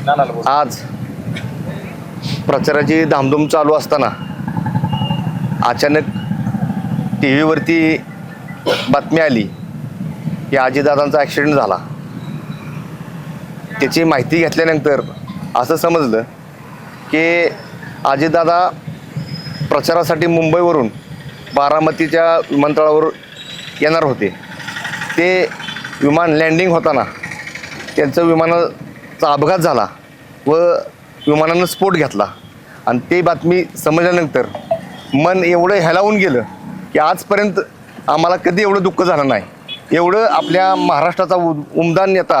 आज प्रचाराची धामधूम चालू असताना अचानक टी व्हीवरती बातमी आली की आजीदादांचा ॲक्सिडेंट झाला. त्याची माहिती घेतल्यानंतर असं समजलं की आजीदादा प्रचारासाठी मुंबईवरून बारामतीच्या विमानतळावर येणार होते. ते विमान लँडिंग होताना त्यांचं विमान अपघात झाला व विमानानं स्फोट घेतला. आणि ते बातमी समजल्यानंतर मन एवढं हेलावून गेलं की आजपर्यंत आम्हाला कधी एवढं दुःख झालं नाही. एवढं आपल्या महाराष्ट्राचा उ उमदान नेता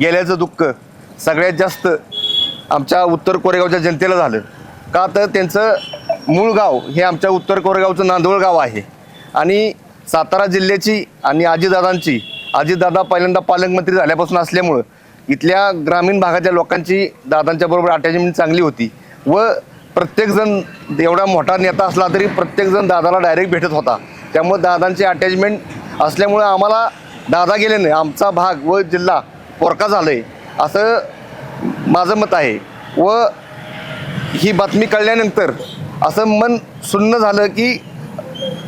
गेल्याचं दुःख सगळ्यात जास्त आमच्या उत्तर कोरेगावच्या जनतेला झालं. का तर त्यांचं मूळ गाव हे आमच्या उत्तर कोरेगावचं नांदवळ गाव आहे. आणि सातारा जिल्ह्याची आणि आजीदादांची आजीदादा पहिल्यांदा पालकमंत्री झाल्यापासून असल्यामुळं इथल्या ग्रामीण भागाच्या लोकांची दादांच्या बरोबर अटॅचमेंट चांगली होती. व प्रत्येकजण एवढा मोठा नेता असला तरी प्रत्येकजण दादाला डायरेक्ट भेटत होता. त्यामुळे दादांची अटॅचमेंट असल्यामुळं आम्हाला दादा गेल्याने आमचा भाग व जिल्हा पोरका झालं आहे असं माझं मत आहे. व ही बातमी कळल्यानंतर असं मन सुन्न झालं की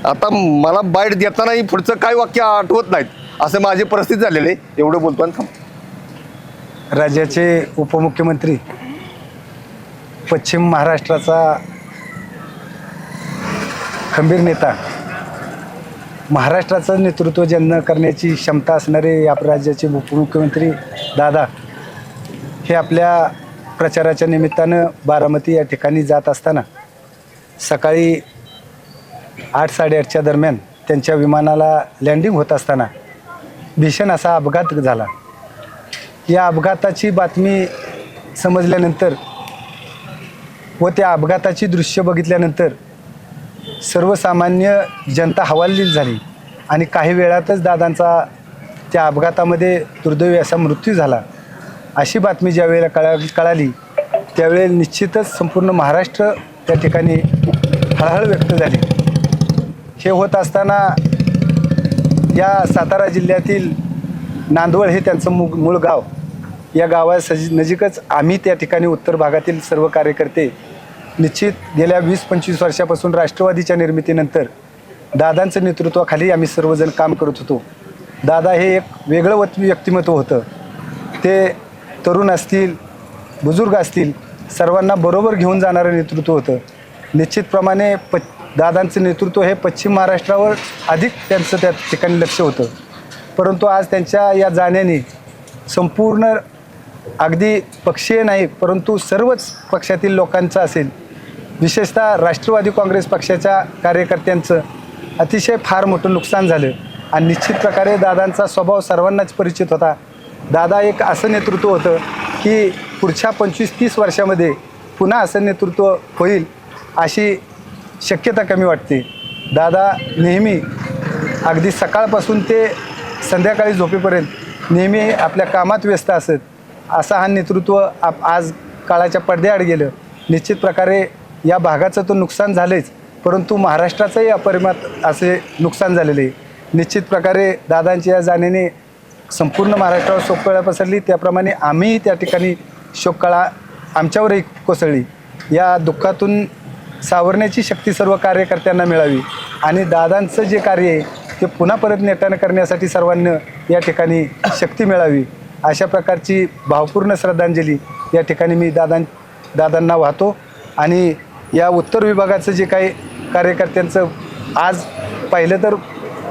आता मला बाईट देतानाही पुढचं काय वाक्य आठवत नाहीत. असं माझी परिस्थिती झालेली आहे. एवढं बोलतो आणि थांबतो. राज्याचे उपमुख्यमंत्री पश्चिम महाराष्ट्राचा खंबीर नेता. महाराष्ट्राचं नेतृत्व ज्यांना करण्याची क्षमता असणारे या राज्याचे उपमुख्यमंत्री दादा हे आपल्या प्रचाराच्या निमित्तानं बारामती या ठिकाणी जात असताना सकाळी आठ साडेआठच्या दरम्यान त्यांच्या विमानाला लँडिंग होत असताना भीषण असा अपघात झाला. या अपघाताची बातमी समजल्यानंतर व त्या अपघाताची दृश्य बघितल्यानंतर सर्वसामान्य जनता हवालदिल झाली आणि काही वेळातच दादांचा त्या अपघातामध्ये दुर्दैवी असा मृत्यू झाला. अशी बातमी ज्या वेळेला कळा कळाली त्यावेळेला निश्चितच संपूर्ण महाराष्ट्र त्या ठिकाणी हळहळ व्यक्त झाली. हे होत असताना या सातारा जिल्ह्यातील नांदवळ हे त्यांचं मू मूळ गाव. या गावा सज नजीकच आम्ही त्या ठिकाणी उत्तर भागातील सर्व कार्यकर्ते निश्चित गेल्या वीस पंचवीस वर्षापासून राष्ट्रवादीच्या निर्मितीनंतर दादांचं नेतृत्वाखाली आम्ही सर्वजण काम करत होतो. दादा हे एक वेगळं वत व्यक्तिमत्व होतं. ते तरुण असतील बुजुर्ग असतील सर्वांना बरोबर घेऊन जाणारं नेतृत्व होतं. निश्चितप्रमाणे प दादांचं नेतृत्व हे पश्चिम महाराष्ट्रावर अधिक त्यांचं त्या ठिकाणी लक्ष होतं. परंतु आज त्यांच्या या जाण्याने संपूर्ण अगदी पक्षीय नाही परंतु सर्वच पक्षातील लोकांचं असेल विशेषतः राष्ट्रवादी काँग्रेस पक्षाच्या कार्यकर्त्यांचं अतिशय फार मोठं नुकसान झालं. आणि निश्चित प्रकारे दादांचा स्वभाव सर्वांनाच परिचित होता. दादा एक असं नेतृत्व होतं की पुढच्या पंचवीस तीस वर्षामध्ये पुन्हा असं नेतृत्व होईल अशी शक्यता कमी वाटते. दादा नेहमी अगदी सकाळपासून ते संध्याकाळी झोपेपर्यंत नेहमी आपल्या कामात व्यस्त असत. असा हा नेतृत्व आप आज काळाच्या पडद्याआड गेलं. निश्चित प्रकारे या भागाचं तर नुकसान झालेच परंतु महाराष्ट्राचंही अपरिमात असे नुकसान झालेले. आहे निश्चित प्रकारे दादांच्या या जाण्याने संपूर्ण महाराष्ट्रावर शोककळा पसरली. त्याप्रमाणे आम्हीही त्या ठिकाणी शोककळा आमच्यावरही कोसळली. या दुःखातून सावरण्याची शक्ती सर्व कार्यकर्त्यांना मिळावी आणि दादांचं जे कार्य आहे ते पुन्हा परत नेटानं करण्यासाठी सर्वांना या ठिकाणी शक्ती मिळावी अशा प्रकारची भावपूर्ण श्रद्धांजली या ठिकाणी मी दादां दादांना वाहतो. आणि या उत्तर विभागाचं जे काही कार्यकर्त्यांचं आज पाहिलं तर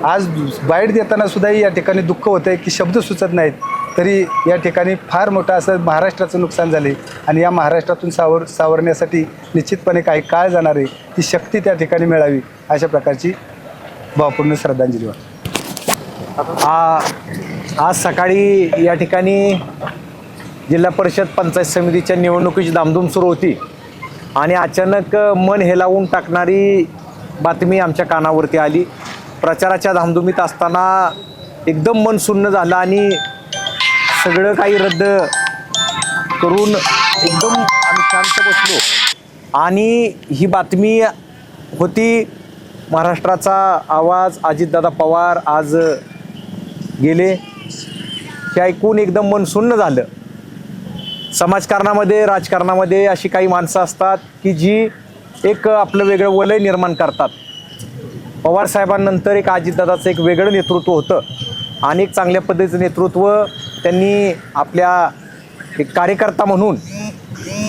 आज बाईट देताना सुद्धाही या ठिकाणी दुःख होतं आहे की शब्द सुचत नाहीत. तरी या ठिकाणी फार मोठं असं महाराष्ट्राचं नुकसान झाले आणि या महाराष्ट्रातून सावर सावरण्यासाठी निश्चितपणे काही काळ जाणार आहे. ती शक्ती त्या ठिकाणी मिळावी अशा प्रकारची भावपूर्ण श्रद्धांजली वाटते आज सकाळी या ठिकाणी जिल्हा परिषद पंचायत समितीच्या निवडणुकीची धामधूम सुरू होती आणि अचानक मन हेलावून टाकणारी बातमी आमच्या कानावरती आली. प्रचाराच्या धामधुमीत असताना एकदम मन सुन्न झालं आणि सगळं काही रद्द करून एकदम आम्ही शांत बसलो. आणि ही बातमी होती महाराष्ट्राचा आवाज अजितदादा पवार आज गेले. हे ऐकून एकदम मन सुन्न झालं. समाजकारणामध्ये राजकारणामध्ये अशी काही माणसं असतात की जी एक आपलं वेगळं वलय निर्माण करतात. पवार साहेबांनंतर एक अजितदादाचं एक वेगळं नेतृत्व होतं आणि एक चांगल्या पद्धतीचं नेतृत्व त्यांनी आपल्या एक कार्यकर्ता म्हणून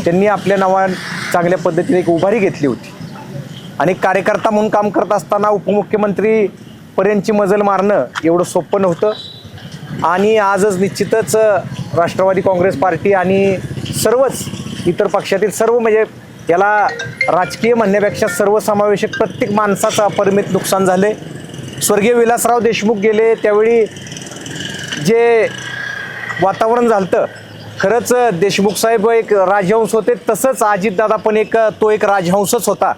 त्यांनी आपल्या नावा चांगल्या पद्धतीने एक उभारी घेतली होती. आणि कार्यकर्ता म्हणून काम करत असताना उपमुख्यमंत्री पर्यंतची मजल मारणं एवढं सोपं नव्हतं. आणि आजच निश्चितच राष्ट्रवादी काँग्रेस पार्टी आणि सर्वच इतर पक्षातील सर्व म्हणजे याला राजकीय म्हणण्यापेक्षा सर्वसमावेशक प्रत्येक माणसाचं अपरिमित नुकसान झाले स्वर्गीय विलासराव देशमुख गेले त्यावेळी जे वातावरण झालं खरंच देशमुख साहेब एक राजहंस होते तसंच अजितदादा पण एक तो एक राजहंसच होता.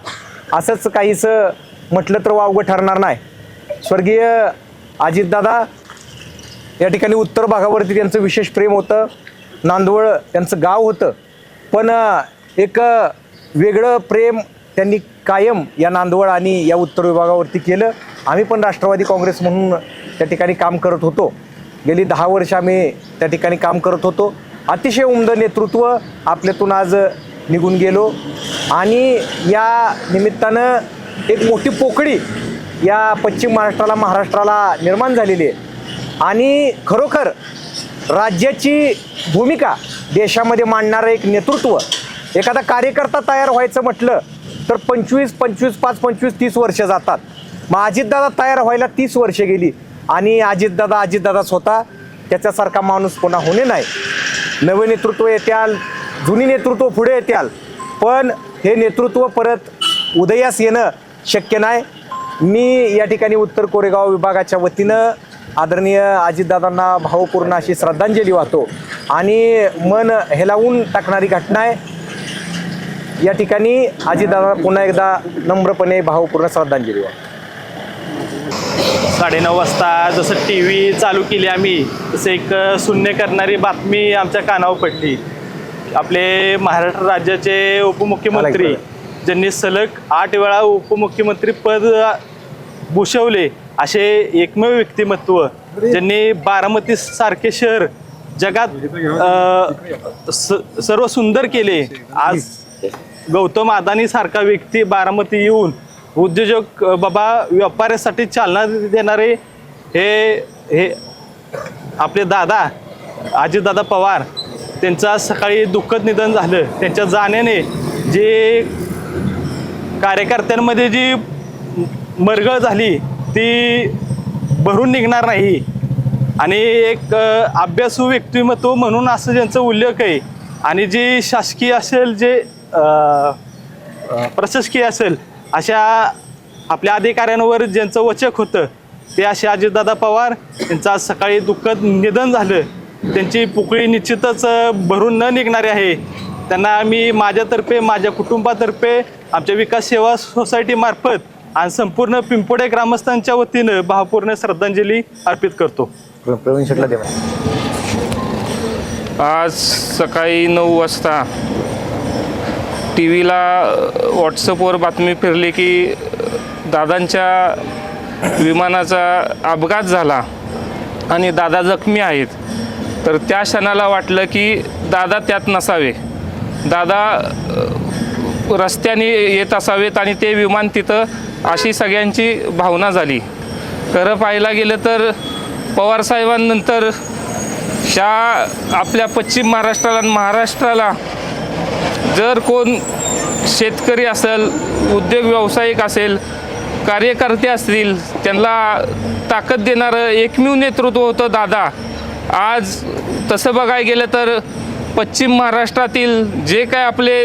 असंच काहीसं म्हटलं तर वावगं ठरणार नाही. स्वर्गीय अजितदादा या ठिकाणी उत्तर भागावरती त्यांचं विशेष प्रेम होतं. नांदवळ त्यांचं गाव होतं. पण एक वेगळं प्रेम त्यांनी कायम या नांदवळ आणि या उत्तर विभागावरती केलं. आम्ही पण राष्ट्रवादी काँग्रेस म्हणून त्या ठिकाणी काम करत होतो. गेली दहा वर्ष आम्ही त्या ठिकाणी काम करत होतो. अतिशय उमद नेतृत्व आपल्यातून आज निघून गेलो. आणि या निमित्तानं एक मोठी पोकळी या पश्चिम महाराष्ट्राला महाराष्ट्राला निर्माण झालेली आहे. आणि खरोखर राज्याची भूमिका देशामध्ये मांडणारं एक नेतृत्व एखादा कार्यकर्ता तयार व्हायचं म्हटलं तर पंचवीस पंचवीस पाच पंचवीस तीस वर्ष जातात. मग अजितदादा तयार व्हायला तीस वर्ष गेली आणि अजितदादा अजितदादाच होता त्याच्यासारखा माणूस पुन्हा होणे नाही. नवे नेतृत्व येत्या जुनी नेतृत्व पुढे येत्याल. पण हे नेतृत्व परत उदयास येणं शक्य नाही. मी या ठिकाणी उत्तर कोरेगाव विभागाच्या वतीनं आदरणीय अजितदादांना भावपूर्ण अशी श्रद्धांजली वाहतो. आणि मन हेलावून टाकणारी घटना आहे. या ठिकाणी अजितदादा पुन्हा एकदा नम्रपणे भावपूर्ण श्रद्धांजली वाहतो. साडेनऊ वाजता जसं टी व्ही चालू केली आम्ही तसं एक शून्य करणारी बातमी आमच्या कानावर पडली. आपले महाराष्ट्र राज्याचे उपमुख्यमंत्री ज्यांनी सलग आठ वेळा उपमुख्यमंत्री पद भूषवले असे एकमेव व्यक्तिमत्व ज्यांनी बारामती सारखे शहर जगात सर्व सुंदर केले. आज गौतम अदानी सारखा व्यक्ती बारामती येऊन उद्योजक बाबा व्यापाऱ्यासाठी चालना देणारे हे हे आपले दादा अजितदादा पवार त्यांचं आज सकाळी दुःखद निधन झालं. त्यांच्या जाण्याने जे कार्यकर्त्यांमध्ये जी मरगळ झाली ती भरून निघणार नाही. आणि एक अभ्यासू व्यक्तिमत्व म्हणून असं ज्यांचा उल्लेख आहे आणि जी शासकीय असेल जे प्रशासकीय असेल अशा आपल्या अधिकाऱ्यांवर ज्यांचं वचक होतं ते असे अजितदादा पवार यांचं आज सकाळी दुःखद निधन झालं. त्यांची पुकळी निश्चितच भरून न निघणारी आहे. त्यांना मी माझ्यातर्फे माझ्या कुटुंबातर्फे आमच्या विकास सेवा सोसायटीमार्फत आणि संपूर्ण पिंपोडे ग्रामस्थांच्या वतीनं भावपूर्ण श्रद्धांजली अर्पित करतो. प्र- प्रवीण शेटला देवा आज सकाळी नऊ वाजता टी व्हीला व्हॉट्सअपवर बातमी फिरली की दादांच्या विमानाचा अपघात झाला आणि दादा जखमी आहेत. तर त्या क्षणाला वाटलं की दादा त्यात नसावे. दादा रस्त्याने येत असावेत आणि ते विमान तिथं अशी सगळ्यांची भावना झाली. खरं पाहायला गेलं तर पवारसाहेबांनंतर ह्या आपल्या पश्चिम महाराष्ट्राला आणि महाराष्ट्राला जर कोण शेतकरी असेल उद्योग व्यावसायिक असेल कार्यकर्ते असतील त्यांना ताकद देणारं एकमेव नेतृत्व होतं दादा. आज तसं बघायला गेलं तर पश्चिम महाराष्ट्रातील जे काय आपले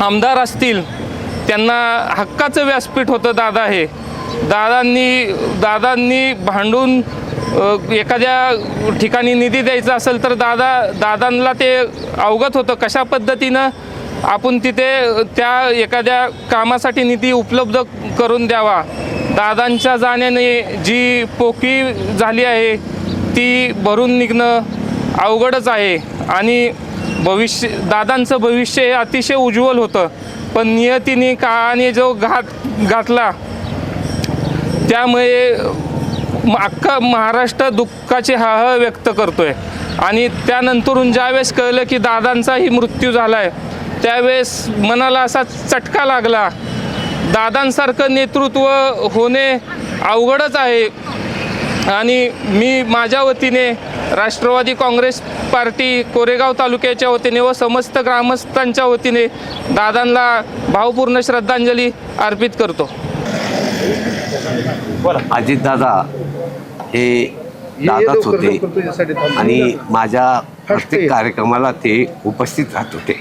आमदार असतील त्यांना हक्काचं व्यासपीठ होतं दादा हे. दादांनी दादांनी भांडून एखाद्या ठिकाणी निधी द्यायचा असेल तर दादा दादांना ते अवगत होतं कशा पद्धतीनं आपण तिथे त्या एखाद्या कामासाठी निधी उपलब्ध करून द्यावा. दादांच्या जाण्याने जी पोकी झाली आहे ती भरून निघणं अवघडच आहे. आणि भविष्य दादांचं भविष्य हे अतिशय उज्ज्वल होतं. पण नियतीने काळाने जो घात घातला त्यामुळे अख्खा महाराष्ट्र दुःखाचे हाह व्यक्त करतोय. आणि त्यानंतरून ज्यावेळेस कळलं की दादांचाही मृत्यू झाला आहे त्यावेळेस मनाला असा चटका लागला. दादांसारखं नेतृत्व होणे अवघडच आहे. आणि मी माझ्या वतीने राष्ट्रवादी काँग्रेस पार्टी कोरेगाव तालुक्याच्या वतीने व समस्त ग्रामस्थांच्या वतीने दादांना भावपूर्ण श्रद्धांजली अर्पित करतो. अजितदादा हे दादाच होते आणि माझ्या प्रत्येक कार्यक्रमाला ते उपस्थित राहत होते.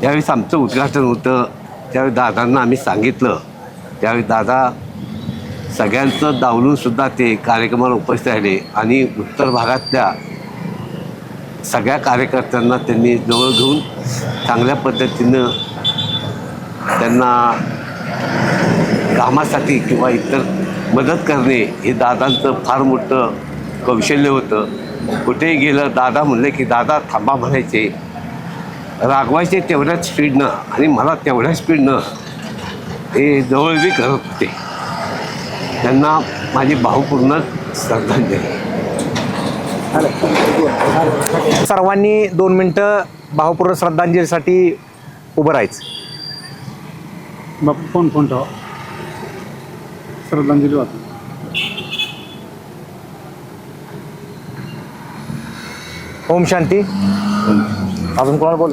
ज्यावेळेस आमचं उद्घाटन होतं त्यावेळी दादांना आम्ही सांगितलं. त्यावेळी दादा सगळ्यांचं डावलून सुद्धा ते कार्यक्रमाला उपस्थित राहिले आणि उत्तर भागातल्या सगळ्या कार्यकर्त्यांना त्यांनी जवळ घेऊन चांगल्या पद्धतीनं त्यांना कामासाठी किंवा इतर मदत करणे हे दादांचं फार मोठं कौशल्य होतं. कुठेही गेलं दादा म्हणले की दादा थांबा म्हणायचे. रागवायचे तेवढ्याच स्पीडनं आणि मला तेवढ्या स्पीडनं ते जवळबी करत होते. त्यांना माझी भावपूर्ण श्रद्धांजली. सर्वांनी दोन मिनटं भावपूर्ण श्रद्धांजलीसाठी उभं राहायचं. बापू फोन फोन ठेवा? श्रद्धांजली वाटतो ओम शांती. अजून कोणाला बोल